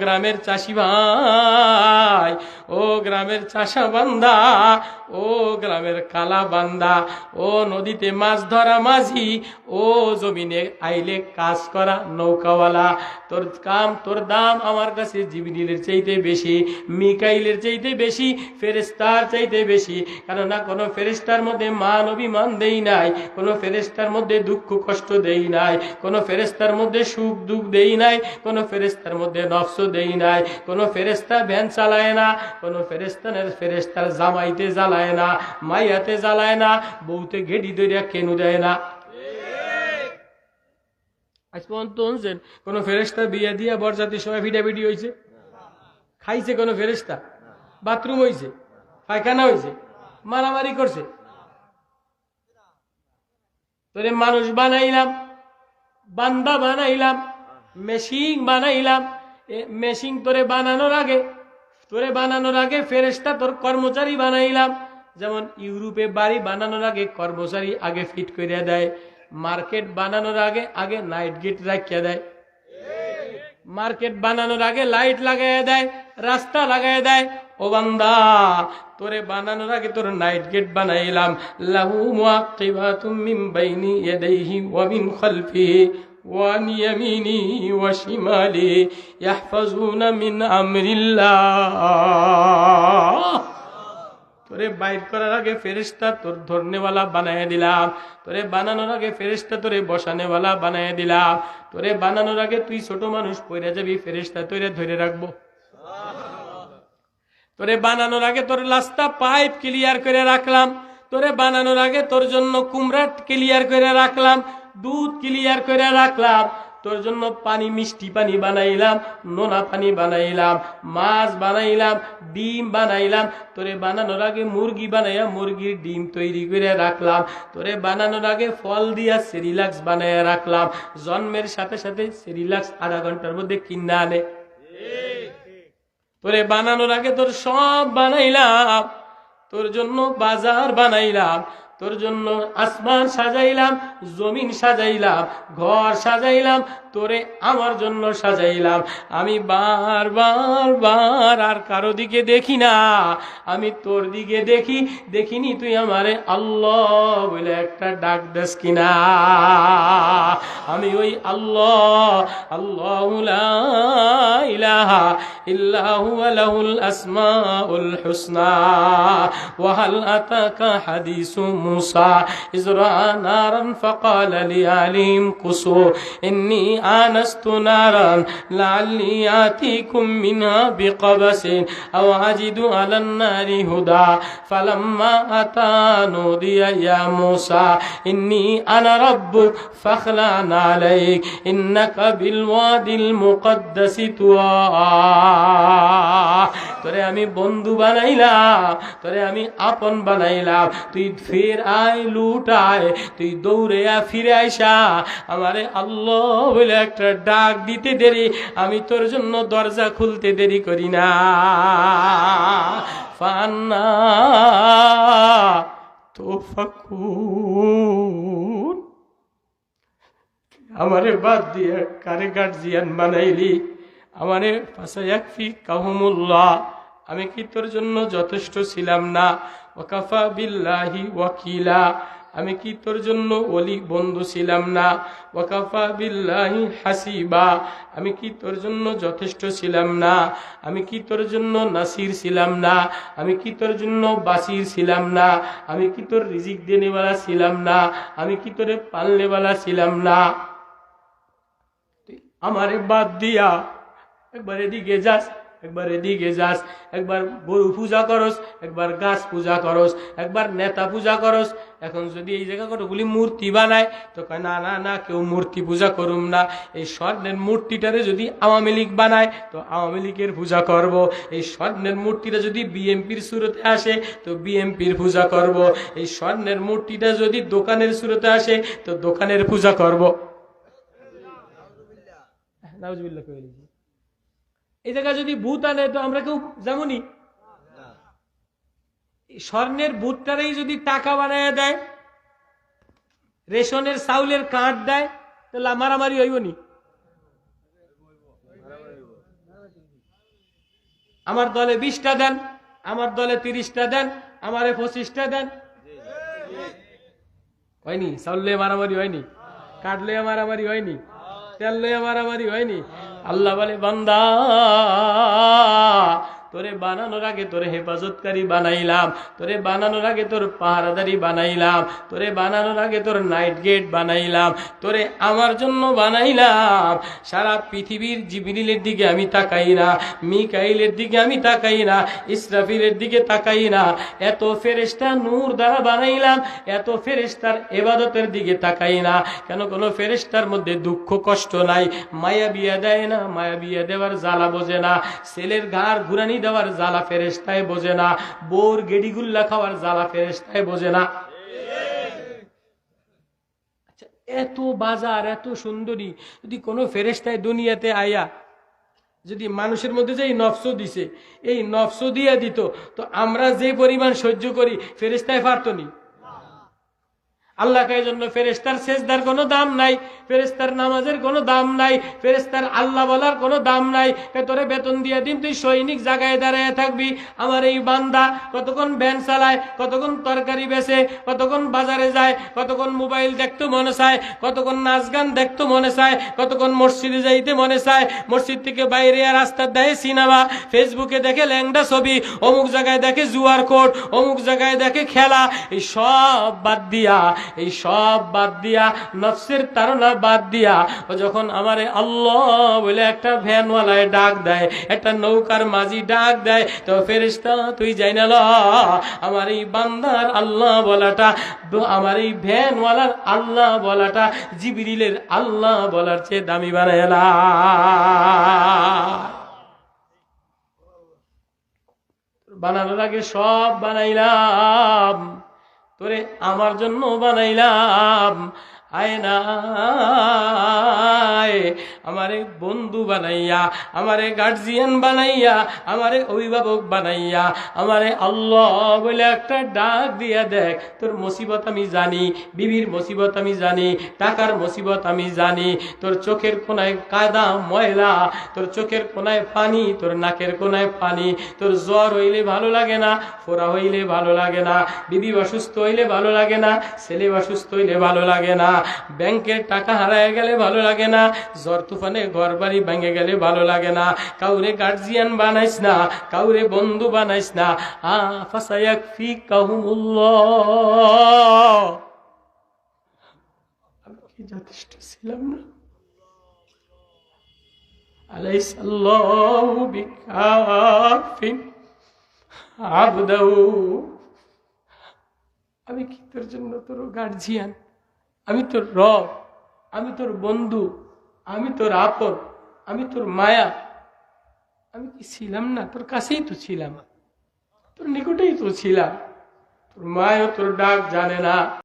গ্রামের চাষি ভাই, ও গ্রামের চাষা বান্দা, ও গ্রামের কালা বান্দা, ও নদীতে মাছ ধরা মাঝি, ও জমিনে আইলে কাজ করা নৌকাওয়ালা। তোর কাম, তোর দাম আমার কাছে জিবিনের চাইতে বেশি, মিকাইলের চাইতে বেশি ফেরেস্তার চাইতে বেশি। কেননা কোনো ফেরেস্তার মধ্যে মান অভিমান দেই নাই, কোনো ফেরেস্তার মধ্যে দুঃখ কষ্ট দেই নাই, কোনো ফেরেস্তার মধ্যে সুখ দুঃখ দেই নাই, কোনো ফেরেস্তার মধ্যে নফস দেই নাই। কোনো ফেরেস্তা ভ্যান চালায় না, কোনো ফেরেস্তানের ফেরেস্তার জামাইতে জ্বালায় না, মাইয়াতে জ্বালায় না, বউতে গেডি দইরা কেনু দেয় না। আজ পর্যন্ত শুনছেন, কোন ফেরেস্তা বিয়ে দিয়া বরজাতির সময় ভিডাভিডি হয়েছে খাইছে কোন ফেরেস্তা বাথরুম হয়েছে পায়খানা হয়েছে মারামারি করছে? তোরে মানুষ বানাইলাম, বান্দা বানাইলাম, মেশিন বানাইলাম মেশিন তোরে বানানোর আগে, তোরে বানানোর আগে ফেরেস্তা তোর কর্মচারী বানাইলাম। যেমন ইউরোপে বাড়ি বানানোর আগে কর্মচারী আগে ফিট করে দেয়, মার্কেট বানানোর আগে আগে নাইট গেট রাখিয়া দেয়। মার্কেট বানানোর আগে লাইট লাগাই দেয়, রাস্তা লাগাই দেয়। ও বান্দা, তোরে বানানোর আগে তোর নাইট গেট বানাইলাম। লাহু মুআকিবাতুম মিন বাইনি ইয়াদাইহি ওয়া মিন খালফিহি। وعن يمينه وشماله يحفظون من أمر الله তোরে বাইর করার আগে ফেরিস্তা তোর ধরনেওয়ালা বানায় দিলাম তোরে বানানোর আগে ফেরিস্তা তোরে বসানেওয়ালা বানায় দিলাম তোরে বানানোর আগে তুই ছোট মানুষ পইরা যাবি ফেরিস্তা তোরে ধরে রাখবো তোরে বানানোর আগে তোর রাস্তা পাইপ ক্লিয়ার করে রাখলাম তোরে বানানোর আগে তোর জন্য কুমড়াট ক্লিয়ার করে রাখলাম দুধ ক্লিয়ার করে রাখলাম। তোর জন্য পানি, মিষ্টি পানি বানাইলাম, নোনা পানি বানাইলাম, মাছ বানাইলাম, ডিম বানাইলাম। তোরে বানানোর আগে মুরগি বানাইয়া মুরগির ডিম তৈরি করে রাখলাম। তোরে বানানোর আগে ফল দিয়া সেরিলাক্স বানাইয়া রাখলাম। জন্মের সাথে সাথে সেরিলাক্স আধা ঘণ্টার মধ্যে কিনা আনে। তোরে বানানোর আগে তোর সব বানাইলাম। তোর জন্য বাজার বানাইলাম। তোর জন্য আসমান সাজাইলাম জমিন সাজাইলাম ঘর সাজাইলাম তোরে আমার জন্য সাজাইলাম। আমি বার বার বার আর কারও দিকে দেখি না। আমি তোর দিকে দেখি, দেখিনি তুই আমারে আল্লাহ বলে একটা ডাক দেস কিনা। আমি ওই আল্লাহ আল্লাহ ইলাহা ইল্লাহুল আসমাউল হুসনা। ওয়াহাল আতাকা হাদিসু মুসা। ইজরা নারান ফাকাল লি আলিম কুসু। ইন্নী آنست نارا لعلي آتيكم منها بقبس أو أجد على النار هدى فلما أتى نودي يا موسى إني أنا ربك فاخلع عليك إنك بالوادي المقدس طوى তোরে আমি বন্ধু বানাইলাম তোরে আমি আপন বানাইলাম তুই ফের আয় লুটায় তুই দৌড়ে আ ফিরে আইসা আমারে আল্লাহ বলে একটা ডাক দিতে দেরি, আমি তোর জন্য দরজা খুলতে দেরি করি না। ফান্না তো ফাকুর আমারে বাদ দিয়ে কারে গার্জিয়ান বানাইলি? আমারে ফাসায়াকফি কাহুমুল্লাহ, আমি কি তোর জন্য যথেষ্ট ছিলাম না? ওয়াকাফা বিল্লাহি ওয়াকিলা। আমি কি তোর জন্য অলি বন্ধু ছিলাম না? ওয়াকাফা বিল্লাহি হাসিবা। আমি কি তোর জন্য যথেষ্ট ছিলাম না? আমি কি তোর জন্য নাসির ছিলাম না? আমি কি তোর জন্য বাসির ছিলাম না? আমি কি তোর রিজিক দেনেওয়ালা ছিলাম না? আমি কি তোরে পালনেওয়ালা ছিলাম না? আমারে বাদ দিয়া একবার এদিকে যাস। একবার এদিকে যাস একবার গরু পূজা করস একবার গাছ পূজা করস একবার নেতা পূজা করস। এখন যদি এই জায়গা কতগুলি মূর্তি বানায় তো কয় না না না কেউ মূর্তি পূজা করুম না। এই স্বর্ণের মূর্তিটারে যদি আওয়ামী লীগ বানায় তো আওয়ামী লীগের পূজা করব। এই স্বর্ণের মূর্তিটা যদি বিএমপির সুরতে আসে তো বিএমপির পূজা করব। এই স্বর্ণের মূর্তিটা যদি দোকানের সুরতে আসে তো দোকানের পূজা করব। নাউজুবিল্লাহ কয়ে। এই জায়গায় যদি ভূত আনে, তো আমরা কেউ যেমনই স্বর্ণের ভূতটারেই যদি টাকা বানায় দেয়, রেশনের চাউলের কাঠ দেয়, তাহলে মারামারি হইব নি আমার দলে বিশটা দেন, আমার দলে তিরিশটা দেন, আমারে পঁচিশটা দেন। হয়নি, চাউল লয়ে মারামারি হয়নি, কাঠ লয়ে মারামারি হয়নি, তেল লয়ে মারামারি হয়নি। আল্লাহ বলে বান্দা তোরে বানানোর আগে তোরে হেফাজতকারী বানাইলাম, তোরে বানানোর আগে তোর পাহারাদারি বানাইলাম, তোরে বানানোর আগে তোর নাইট গেট বানাইলাম, তোরে আমার জন্য বানাইলাম। সারা পৃথিবীর জিবিরিলের দিকে আমি তাকাই না, মিকাইলের দিকে আমি তাকাই না, ইসরাফিলের দিকে তাকাই না। এত ফেরেস্তা নূর দ্বারা বানাইলাম, এত ফেরেস্তার এবাদতের দিকে তাকাই না। কেন কোনো ফেরেস্তার মধ্যে দুঃখ, কষ্ট নাই? মায়া বিয়া দেয় না, মায়া বিয়া দেওয়ার জ্বালা বোঝে না। ছেলের ঘাড় ঘুরানি দেওয়ার জ্বালা ফেরেস্তায় বোঝে না। বোর গেডিগুল্লা খাওয়ার জ্বালা ফেরেস্তায় বোঝে না। আচ্ছা, এত বাজার এত সুন্দরী যদি কোন ফেরেস্তায় দুনিয়াতে আয়া যদি মানুষের মধ্যে যে এই নফস দিছে এই নফস দিয়ে দিত তো আমরা যে পরিমাণ সহ্য করি ফেরেস্তায় পারত নি। আল্লাহকে এই জন্য ফেরেস্তার শেষদার কোনো দাম নাই ফেরেস্তার নামাজের কোনো দাম নাই ফেরেস্তার আল্লাহ বলার কোনো দাম নাই। তোরে বেতন দিয়ে দিন, তুই সৈনিক জায়গায় দাঁড়ায় থাকবি। আমার এই বান্দা কতক্ষণ ভ্যান চালায়, কতক্ষণ তরকারি বেচে, কতক্ষণ বাজারে যায়, কতক্ষণ মোবাইল দেখতে মনে চায়, কতক্ষণ নাচ গান দেখতে মনে চায়, কতক্ষণ মসজিদে যাইতে মনে চায়। মসজিদ থেকে বাইরে রাস্তার দেয় সিনেমা, ফেসবুকে দেখে ল্যাংডা ছবি, অমুক জায়গায় দেখে জুয়ার কোট অমুক জায়গায় দেখে খেলা, এই সব বাদ দিয়া এই সব বাদ দিয়া, নফসের তারা বাদ দিয়া, ও যখন আমারে আল্লাহ বলে একটা ভ্যানওয়ালায় ডাক দেয়, একটা নৌকার মাঝি ডাক দেয়, তো ফেরিস্তা তুই যাই না আমার এই বান্দার আল্লাহ বলাটা আমার এই ভ্যানওয়ালার আল্লাহ বলাটা, জিবিরিলের আল্লাহ বলার চেয়ে দামি বানায়লা বানানোর আগে সব বানাইলাম। তোরে আমার জন্য বানাইলাম। আয়না আমারে বন্ধু বানাইয়া, আমারে গার্জিয়ান বানাইয়া, আমারে অভিভাবক বানাইয়া, আমারে আল্লাহ বলে একটা ডাক দিয়া দেখ। তোর মুসিবত আমি জানি, বিবির মুসিবত আমি জানি, টাকার মুসিবত আমি জানি। তোর চোখের কোনায় কাদা ময়লা, তোর চোখের কোনায় পানি, তোর নাকের কোনায় পানি। তোর জ্বর হইলে ভালো লাগে না ফোরা হইলে ভালো লাগে না, বিবি অসুস্থ হইলে ভালো লাগে না, ছেলে অসুস্থ হইলে ভালো লাগে না। ব্যাংকের টাকা হারায় গেলে ভালো লাগে না, জ্বর তুফানে ঘর বাড়ি ভেঙে গেলে ভালো লাগে না, কাউরে গার্জিয়ান বানাইস না, কাউরে বন্ধু বানাইস না আমি কি যথেষ্ট ছিলাম না? আমি কি তোর জন্য তোর গার্জিয়ান আমি তোর রব, আমি তোর বন্ধু, আমি তোর আপন, আমি তোর মায়া। আমি কি ছিলাম না? তোর কাছেই তো ছিলাম। তোর নিকটেই তো ছিলাম। তোর মায়ও তোর ডাক জানে না।